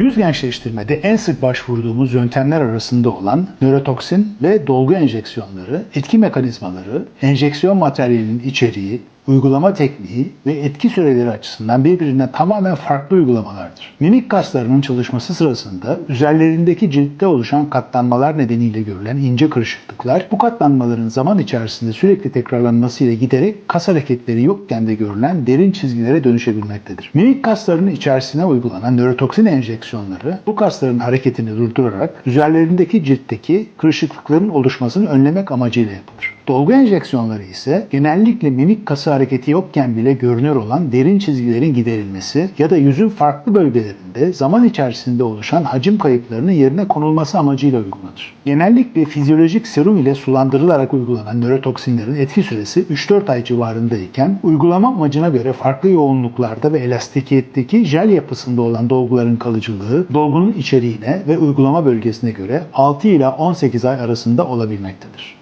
Yüz gençleştirmede en sık başvurduğumuz yöntemler arasında olan nörotoksin ve dolgu enjeksiyonları, etki mekanizmaları, enjeksiyon materyalinin içeriği, uygulama tekniği ve etki süreleri açısından birbirinden tamamen farklı uygulamalardır. Mimik kaslarının çalışması sırasında üzerlerindeki ciltte oluşan katlanmalar nedeniyle görülen ince kırışıklıklar bu katlanmaların zaman içerisinde sürekli tekrarlanmasıyla giderek kas hareketleri yokken de görülen derin çizgilere dönüşebilmektedir. Mimik kaslarının içerisine uygulanan nörotoksin enjeksiyonları bu kasların hareketini durdurarak üzerlerindeki ciltteki kırışıklıkların oluşmasını önlemek amacıyla yapılır. Dolgu enjeksiyonları ise genellikle mimik kası hareketi yokken bile görünür olan derin çizgilerin giderilmesi ya da yüzün farklı bölgelerinde zaman içerisinde oluşan hacim kayıplarının yerine konulması amacıyla uygulanır. Genellikle fizyolojik serum ile sulandırılarak uygulanan nörotoksinlerin etki süresi 3-4 ay civarındayken uygulama amacına göre farklı yoğunluklarda ve elastikiyetteki jel yapısında olan dolguların kalıcılığı dolgunun içeriğine ve uygulama bölgesine göre 6 ila 18 ay arasında olabilmektedir.